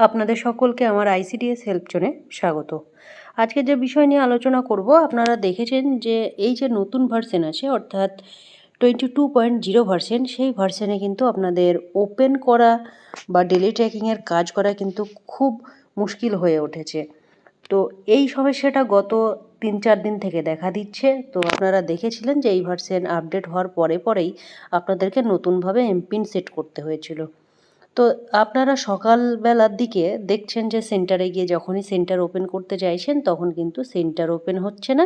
আপনাদের সকলকে আমার আইসিডিএস হেল্প জোনে স্বাগত। আজকে যে বিষয় নিয়ে আলোচনা করব, আপনারা দেখেছেন যে এই যে নতুন ভার্সন আছে, অর্থাৎ twenty two point zero version সেই ভার্সনে কিন্তু আপনাদের ওপেন করা বা ডেলি ট্র্যাকিংয়ের কাজ করা কিন্তু খুব মুশকিল হয়ে উঠেছে। তো এই সমস্যাটা গত তিন চার দিন থেকে দেখা দিচ্ছে। তো আপনারা দেখেছিলেন যে এই ভার্সন আপডেট হওয়ার পরে পরেই আপনাদেরকে নতুনভাবে এমপিন সেট করতে হয়েছিল। তো আপনারা সকালবেলার দিকে দেখছেন যে সেন্টারে গিয়ে যখনই সেন্টার ওপেন করতে চাইছেন, তখন কিন্তু সেন্টার ওপেন হচ্ছে না।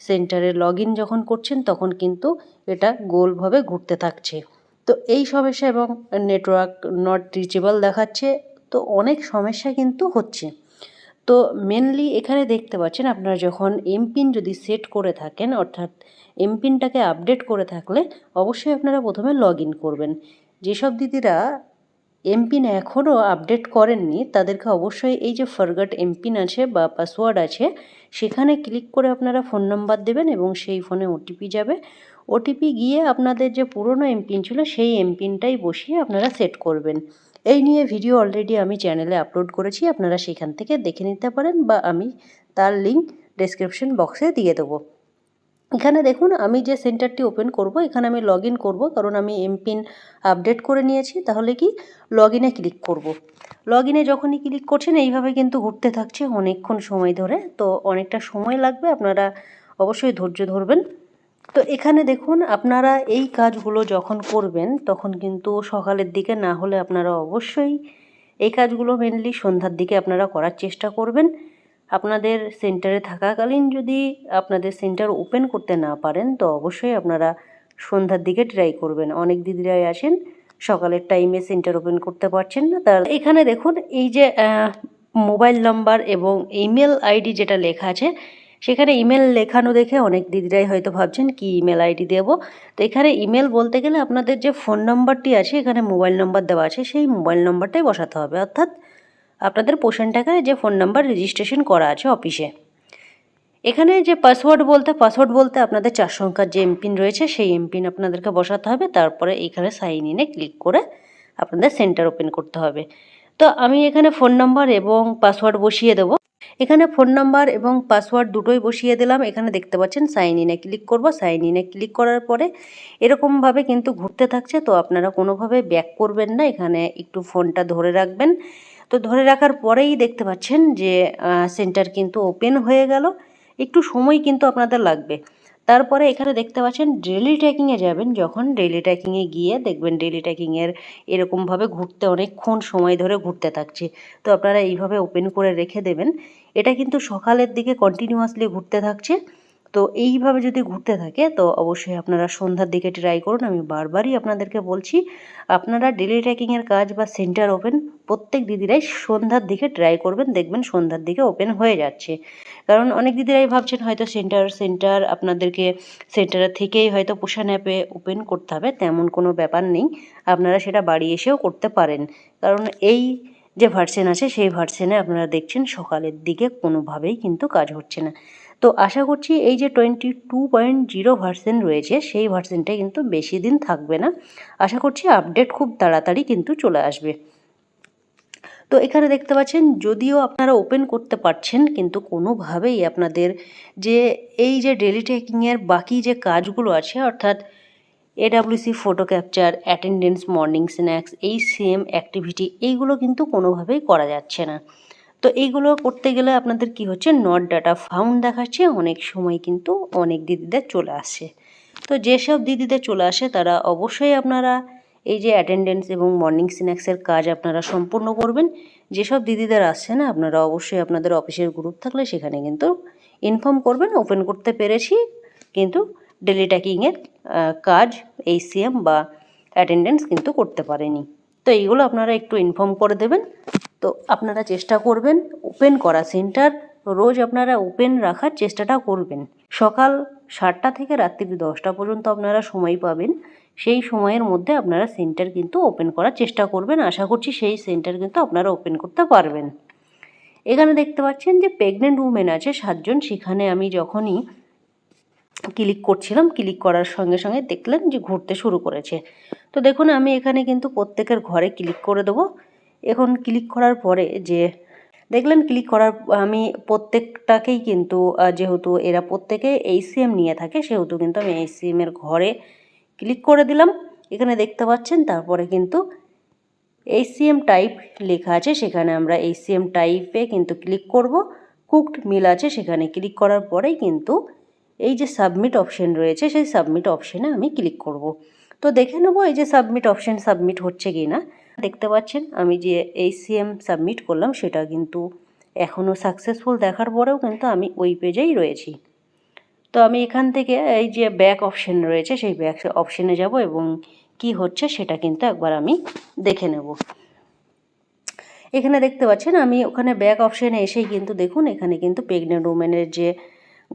সেন্টারে লগ যখন করছেন, তখন কিন্তু এটা গোলভাবে ঘুরতে থাকছে। তো এই সমস্যা এবং নেটওয়ার্ক নট রিচেবল দেখাচ্ছে, তো অনেক সমস্যা কিন্তু হচ্ছে। তো মেনলি এখানে দেখতে পাচ্ছেন, আপনারা যখন এমপিন যদি সেট করে থাকেন, অর্থাৎ এমপিনটাকে আপডেট করে থাকলে, অবশ্যই আপনারা প্রথমে লগ করবেন। যেসব দিদিরা এমপিন এখনও আপডেট করেননি, তাদেরকে অবশ্যই এই যে ফরগট এমপিন আছে বা পাসওয়ার্ড আছে, সেখানে ক্লিক করে আপনারা ফোন নাম্বার দেবেন এবং সেই ফোনে ওটিপি যাবে। ওটিপি গিয়ে আপনাদের যে পুরনো এমপিন ছিল, সেই এমপিনটাই বসিয়ে আপনারা সেট করবেন। এই নিয়ে ভিডিও অলরেডি আমি চ্যানেলে আপলোড করেছি, আপনারা সেখান থেকে দেখে নিতে পারেন বা আমি তার লিঙ্ক ডেসক্রিপশন বক্সে দিয়ে দেবো। এখানে দেখুন, আমি যে সেন্টারটি ওপেন করব, এখানে আমি লগ ইন করব, কারণ আমি এমপিন আপডেট করে নিয়েছি, তাহলে কি? লগ ইনে ক্লিক করব। লগ ইনে যখনই ক্লিক করছেন, এইভাবে কিন্তু ঘুরতে থাকছে অনেকক্ষণ সময় ধরে, তো অনেকটা সময় লাগবে, আপনারা অবশ্যই ধৈর্য ধরবেন। তো এখানে দেখুন, আপনারা এই কাজগুলো যখন করবেন, তখন কিন্তু সকালের দিকে না হলে আপনারা অবশ্যই এই কাজগুলো মেনলি সন্ধ্যার দিকে আপনারা করার চেষ্টা করবেন। আপনাদের সেন্টারে থাকাকালীন যদি আপনাদের সেন্টার ওপেন করতে না পারেন, তো অবশ্যই আপনারা সন্ধ্যার দিকে ট্রাই করবেন। অনেক দিদিরাই আসেন, সকালের টাইমে সেন্টার ওপেন করতে পারছেন না। তার এখানে দেখুন, এই যে মোবাইল নাম্বার এবং ইমেল আইডি যেটা লেখা আছে, সেখানে ইমেল লেখানো দেখে অনেক দিদিরাই হয়তো ভাবছেন, কি ইমেল আইডি দেবো? তো এখানে ইমেল বলতে গেলে আপনাদের যে ফোন নাম্বারটি আছে, এখানে মোবাইল নাম্বার দেওয়া আছে, সেই মোবাইল নাম্বারটাই বসাতে হবে। অর্থাৎ আপনাদের পোষণ টাকায় যে ফোন নাম্বার রেজিস্ট্রেশন করা আছে অফিসে এখানে যে পাসওয়ার্ড বলতে পাসওয়ার্ড বলতে আপনাদের চার সংখ্যার যে এমপিন রয়েছে, সেই এমপিন আপনাদেরকে বসাতে হবে। তারপরে এখানে সাইন ইনে ক্লিক করে আপনাদের সেন্টার ওপেন করতে হবে। তো আমি এখানে ফোন নাম্বার এবং পাসওয়ার্ড বসিয়ে দেবো। এখানে ফোন নাম্বার এবং পাসওয়ার্ড দুটোই বসিয়ে দিলাম। এখানে দেখতে পাচ্ছেন সাইন ইনে ক্লিক করব। সাইন ইনে ক্লিক করার পরে এরকমভাবে কিন্তু ঘুরতে থাকছে। তো আপনারা কোনোভাবে ব্যাক করবেন না। এখানে একটু ফোনটা ধরে রাখবেন। তো ধরে রাখার পরেই দেখতে পাচ্ছেন যে সেন্টার কিন্তু ওপেন হয়ে গেল। একটু সময় কিন্তু আপনাদের লাগবে। তারপরে এখানে দেখতে পাচ্ছেন ডেলি ট্র্যাকিংয়ে যাবেন। যখন ডেলি ট্র্যাকিংয়ে গিয়ে দেখবেন ডেলি ট্র্যাকিংয়ের এরকমভাবে ঘুরতে অনেকক্ষণ সময় ধরে ঘুরতে থাকছে। তো আপনারা এইভাবে ওপেন করে রেখে দেবেন। এটা কিন্তু সকালের দিকে কন্টিনিউয়াসলি ঘুরতে থাকছে। তো এইভাবে যদি ঘুরতে থাকে, তো অবশ্যই আপনারা সন্ধ্যার দিকে ট্রাই করুন। আমি বারবারই আপনাদেরকে বলছি, আপনারা ডেলি ট্র্যাকিংয়ের কাজ বা সেন্টার ওপেন প্রত্যেক দিদিরাই সন্ধ্যার দিকে ট্রাই করবেন। দেখবেন সন্ধ্যার দিকে ওপেন হয়ে যাচ্ছে। কারণ অনেক দিদিরাই ভাবছেন হয়তো সেন্টার সেন্টার আপনাদেরকে সেন্টারের থেকেই হয়তো পোষণ অ্যাপে ওপেন করতে হবে, তেমন কোনো ব্যাপার নেই। আপনারা সেটা বাড়ি এসেও করতে পারেন। কারণ এই যে ভার্সেন আছে, সেই ভার্সেনে আপনারা দেখছেন সকালের দিকে কোনোভাবেই কিন্তু কাজ হচ্ছে না। তো আশা করছি এই যে twenty two point zero version রয়েছে, সেই ভার্সেনটা কিন্তু বেশি দিন থাকবে না। আশা করছি আপডেট খুব তাড়াতাড়ি কিন্তু চলে আসবে। তো এখানে দেখতে পাচ্ছেন, যদিও আপনারা ওপেন করতে পারছেন, কিন্তু কোনোভাবেই আপনাদের যে এই যে ডেলি টেকিংয়ের বাকি যে কাজগুলো আছে, অর্থাৎ AWC photo capture attendance morning snacks এই সেম অ্যাক্টিভিটি এইগুলো কিন্তু কোনোভাবেই করা যাচ্ছে না। তো এইগুলো করতে গেলে আপনাদের কি হচ্ছে? নট ডাটা ফাউন্ড দেখাচ্ছে, অনেক সময় কিন্তু অনেক দিদিদের চলে আসে। তো যেসব দিদিদের চলে আসে, তারা অবশ্যই আপনারা এই যে অ্যাটেন্ডেন্স এবং মর্নিং স্ন্যাক্সের কাজ আপনারা সম্পূর্ণ করবেন। যেসব দিদিদের আসছে না, আপনারা অবশ্যই আপনাদের অফিসের গ্রুপ থাকলে সেখানে কিন্তু ইনফর্ম করবেন। ওপেন করতে পেরেছি, কিন্তু ডেলি ট্যাকিংয়ের কাজ এইসিএম বা অ্যাটেন্ডেন্স কিন্তু করতে পারেনি। তো এইগুলো আপনারা একটু ইনফর্ম করে দেবেন। তো আপনারা চেষ্টা করবেন ওপেন করা। সেন্টার রোজ আপনারা ওপেন রাখার চেষ্টাটা করবেন। সকাল সাতটা থেকে রাত্রি দশটা পর্যন্ত আপনারা সময় পাবেন। সেই সময়ের মধ্যে আপনারা সেন্টার কিন্তু ওপেন করার চেষ্টা করবেন। আশা করছি সেই সেন্টার কিন্তু আপনারা ওপেন করতে পারবেন। এখানে দেখতে পাচ্ছেন যে প্রেগনেন্ট উমেন আছে সাতজন। সেখানে আমি যখনই ক্লিক করছিলাম ক্লিক করার সঙ্গে সঙ্গে দেখলেন যে ঘুরতে শুরু করেছে। তো দেখুন, আমি এখানে কিন্তু প্রত্যেকের ঘরে ক্লিক করে দেবো। এখন ক্লিক করার পরে যে দেখলেন ক্লিক করার আমি প্রত্যেকটাকেই কিন্তু যেহেতু এরা প্রত্যেকে এইচসিএম নিয়ে থাকে, সেহেতু কিন্তু আমি এইচসিএম এর ঘরে ক্লিক করে দিলাম। এখানে দেখতে পাচ্ছেন, তারপরে কিন্তু এইচসিএম টাইপ লেখা আছে, সেখানে আমরা এইচসিএম টাইপে কিন্তু ক্লিক করব। কুকড মিল আছে, সেখানে ক্লিক করার পরেই কিন্তু এই যে সাবমিট অপশন রয়েছে, সেই সাবমিট অপশনে আমি ক্লিক করব। তো দেখে নেব এই যে সাবমিট অপশন সাবমিট হচ্ছে কি না। দেখতে পাচ্ছেন, আমি যে এই এইচসিএম সাবমিট করলাম, সেটা কিন্তু এখনও সাকসেসফুল দেখার পরেও কিন্তু আমি ওই পেজেই রয়েছি। তো আমি এখান থেকে এই যে ব্যাক অপশন রয়েছে, সেই ব্যাক অপশনে যাব এবং কি হচ্ছে সেটা কিন্তু একবার আমি দেখে নেব। এখানে দেখতে পাচ্ছেন, আমি ওখানে ব্যাক অপশনে এসেই কিন্তু দেখুন, এখানে কিন্তু প্রেগনেন্ট উমেনের যে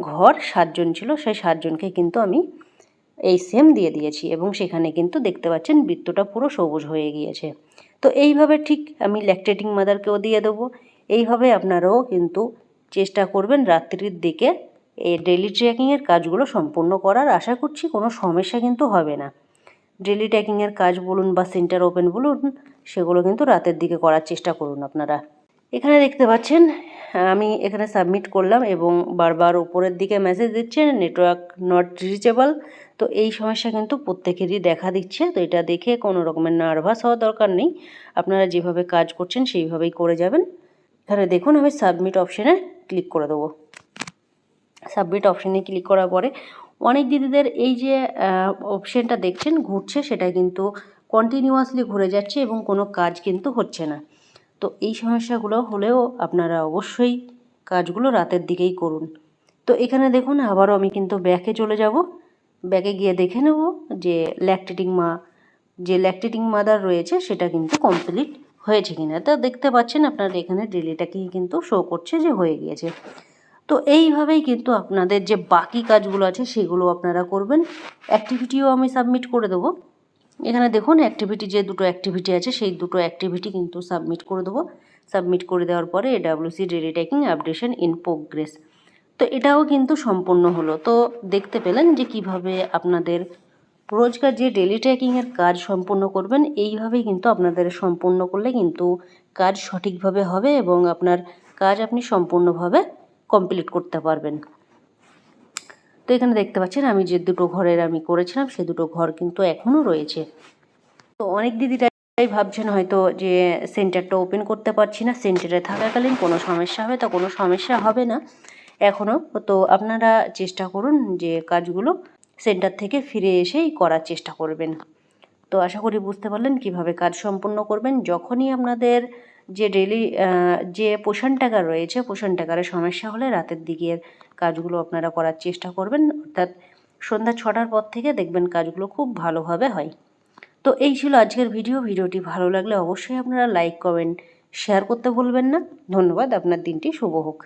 ঘর সাতজন ছিল, সেই সাতজনকে কিন্তু আমি এই সেম দিয়ে দিয়েছি এবং সেখানে কিন্তু দেখতে পাচ্ছেন বৃত্তটা পুরো সবুজ হয়ে গিয়েছে। তো এইভাবে ঠিক আমি ল্যাকটেটিং মাদারকেও দিয়ে দেবো। এইভাবে আপনারাও কিন্তু চেষ্টা করবেন রাত্রির দিকে এই ডেলি ট্র্যাকিংয়ের কাজগুলো সম্পূর্ণ করার। আশা করছি কোনো সমস্যা কিন্তু হবে না। ডেলি ট্র্যাকিংয়ের কাজ বলুন বা সেন্টার ওপেন বলুন, সেগুলো কিন্তু রাতের দিকে করার চেষ্টা করুন আপনারা। এখানে দেখতে পাচ্ছেন আমি এখানে সাবমিট করলাম এবং বারবার উপরের দিকে মেসেজ দিচ্ছে নেটওয়ার্ক নট রিচেবল তো এই সমস্যা কিন্তু প্রত্যেকেরই দেখা দিচ্ছে। তো এটা দেখে কোনো রকমের নার্ভাস হওয়ার দরকার নেই। আপনারা যেভাবে কাজ করছেন, সেইভাবেই করে যাবেন। এখানে দেখুন, আমি সাবমিট অপশানে ক্লিক করে দেবো। সাবমিট অপশানে ক্লিক করার পরে অনেক দিদিদের এই যে অপশানটা দেখছেন, ঘুরছে, সেটা কিন্তু কন্টিনিউয়াসলি ঘুরে যাচ্ছে এবং কোনো কাজ কিন্তু হচ্ছে না। তো এই সমস্যাগুলো হলেও আপনারা অবশ্যই কাজগুলো রাতের দিকেই করুন। তো এখানে দেখুন, আবারও আমি কিন্তু ব্যাকে চলে যাব। ব্যাকে গিয়ে দেখে নেব যে ল্যাকটেটিং মা, যে ল্যাকটেটিং মাদার রয়েছে, সেটা কিন্তু কমপ্লিট হয়েছে কিনা। তা দেখতে পাচ্ছেন আপনারা এখানে ডেলিটাকেই কিন্তু শো করছে যে হয়ে গিয়েছে। তো এইভাবেই কিন্তু আপনাদের যে বাকি কাজগুলো আছে, সেগুলো আপনারা করবেন। অ্যাক্টিভিটিও আমি সাবমিট করে দেবো। এখানে দেখুন অ্যাক্টিভিটি যে দুটো অ্যাক্টিভিটি আছে, সেই দুটো অ্যাক্টিভিটি কিন্তু সাবমিট করে দেবো। সাবমিট করে দেওয়ার পরে AWC daily tracking updation in progress তো এটাও কিন্তু সম্পূর্ণ হলো। তো দেখতে পেলেন যে কীভাবে আপনাদের রোজকার যে ডেলি ট্র্যাকিংয়ের কাজ সম্পূর্ণ করবেন, এইভাবেই কিন্তু আপনাদের সম্পূর্ণ করলে কিন্তু কাজ সঠিকভাবে হবে এবং আপনার কাজ আপনি সম্পূর্ণভাবে কমপ্লিট করতে পারবেন। তো এখানে দেখতে পাচ্ছেন, আমি যে দুটো ঘরের আমি করেছিলাম, সে দুটো ঘর কিন্তু এখনও রয়েছে। তো অনেক দিদিরাই ভাবছেন হয়তো যে সেন্টারটা ওপেন করতে পারছি না, সেন্টারে থাকাকালীন কোনো সমস্যা হবে, তা কোনো সমস্যা হবে না। এখনও তো আপনারা চেষ্টা করুন যে কাজগুলো সেন্টার থেকে ফিরে এসেই করার চেষ্টা করবেন। তো আশা করি বুঝতে পারলেন কীভাবে কাজ সম্পন্ন করবেন। যখনই আপনাদের যে ডেলি যে পোষণ টাকা রয়েছে, পোষণ টাকার সমস্যা হলে রাতের দিকের কাজগুলো আপনারা করার চেষ্টা করবেন। অর্থাৎ সন্ধ্যা ছটার পর থেকে দেখবেন কাজগুলো খুব ভালোভাবে হয়। তো এই ছিল আজকের ভিডিও। ভিডিওটি ভালো লাগলে অবশ্যই আপনারা লাইক কমেন্ট শেয়ার করতে ভুলবেন না। ধন্যবাদ। আপনার দিনটি শুভ হোক।